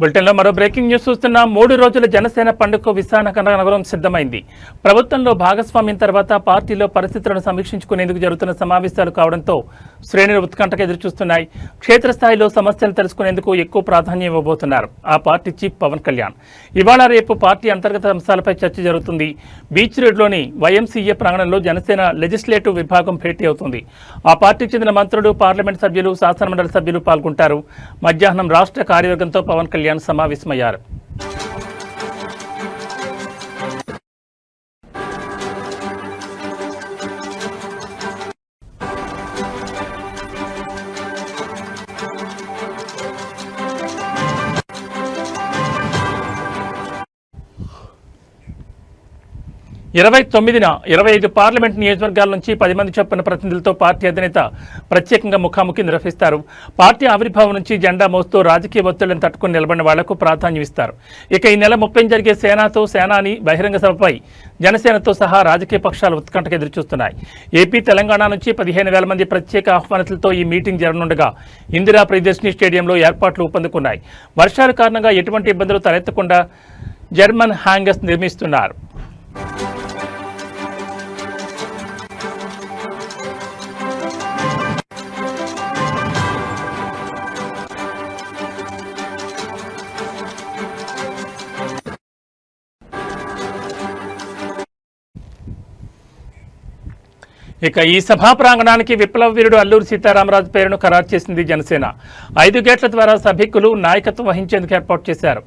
బులెటిన్లో మరో breaking news చూస్తున్న మూడు రోజుల జనసేన పండుగకు విశాఖ నగరం సిద్ధమైంది. ప్రభుత్వంలో భాగస్వామ్యం తర్వాత పార్టీలో పరిస్థితులను సమీక్షించుకునేందుకు జరుగుతున్న సమావేశాలు కావడంతో శ్రేణులు ఉత్కంఠకు ఎదురుచూస్తున్నాయి క్షేత్రస్థాయిలో సమస్యలు తెలుసుకునేందుకు ఎక్కువ ప్రాధాన్యం ఇవ్వబోతున్నారు. ఆ పార్టీ చీఫ్ పవన్ కళ్యాణ్. ఇవాళ రేపు పార్టీ అంతర్గత అంశాలపై చర్చ జరుగుతుంది. బీచ్ రోడ్లోని వైఎంసీఏ ప్రాంగణంలో జనసేన లెజిస్లేటివ్ విభాగం భేటీ అవుతుంది. ఆ పార్టీకి చెందిన మంత్రులు పార్లమెంట్ సభ్యులు శాసనమండలి సభ్యులు పాల్గొంటారు. మధ్యాహ్నం రాష్ట్ర కార్యవర్గంతో పవన్ కళ్యాణ్ సమావేశమయ్యారు. ఇరవై తొమ్మిదిన ఇరవై ఐదు పార్లమెంట్ నియోజకవర్గాల నుంచి పది మంది చొప్పున ప్రతినిధులతో పార్టీ అధినేత ప్రత్యేకంగా ముఖాముఖి నిర్వహిస్తారు. పార్టీ ఆవిర్భావం నుంచి జెండా మోస్తూ రాజకీయ ఒత్తిళ్ళను తట్టుకుని నిలబడిన వాళ్ళకు ప్రాధాన్యం ఇస్తారు. ఇక ఈ నెల ముప్పై జరిగే సేనాతో సేనాని బహిరంగ సభపై జనసేనతో సహా రాజకీయ పక్షాలు ఉత్కంఠకు ఎదురుచూస్తున్నాయి. ఏపీ తెలంగాణ నుంచి పదిహేను వేల మంది ప్రత్యేక ఆహ్వానితులతో ఈ మీటింగ్ జరగనుండగా ఇందిరా ప్రదర్శిని స్టేడియంలో ఏర్పాట్లు ఊపందుకున్నాయి. వర్షాల కారణంగా ఎటువంటి ఇబ్బందులు తలెత్తకుండా జర్మన్ హ్యాంగర్స్ నిర్మిస్తున్నారు. ఇక ఈ సభా ప్రాంగణానికి విప్లవ వీరుడు అల్లూరి సీతారామరాజు పేరును ఖరారు చేసింది జనసేన. ఐదు గేట్ల ద్వారా సభికులు నాయకత్వం వహించేందుకు ఏర్పాటు చేశారు.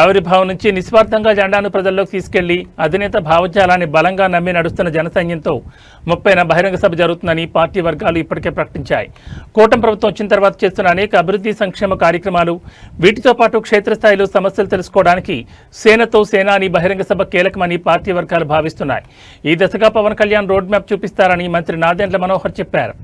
ఆవిర్భావం నుంచి నిస్వార్థంగా జెండాను ప్రజల్లోకి తీసుకెళ్ళి అధినేత భావజాలాన్ని బలంగా నమ్మి నడుస్తున్న జనసైన్యంతో ముప్పైన బహిరంగ సభ జరుగుతుందని పార్టీ వర్గాలు ఇప్పటికే ప్రకటించాయి. కూటమి ప్రభుత్వం వచ్చిన తర్వాత చేస్తున్న అనేక అభివృద్ధి సంక్షేమ కార్యక్రమాలు వీటితో పాటు క్షేత్రస్థాయిలో సమస్యలు తెలుసుకోవడానికి సేనతో సేనాని బహిరంగ సభ కీలకమని పార్టీ వర్గాలు భావిస్తున్నాయి. ఈ దశగా పవన్ కళ్యాణ్ రోడ్ మ్యాప్ చూపిస్తారని మంత్రి నాదెండ్ల మనోహర్ చెప్పారు.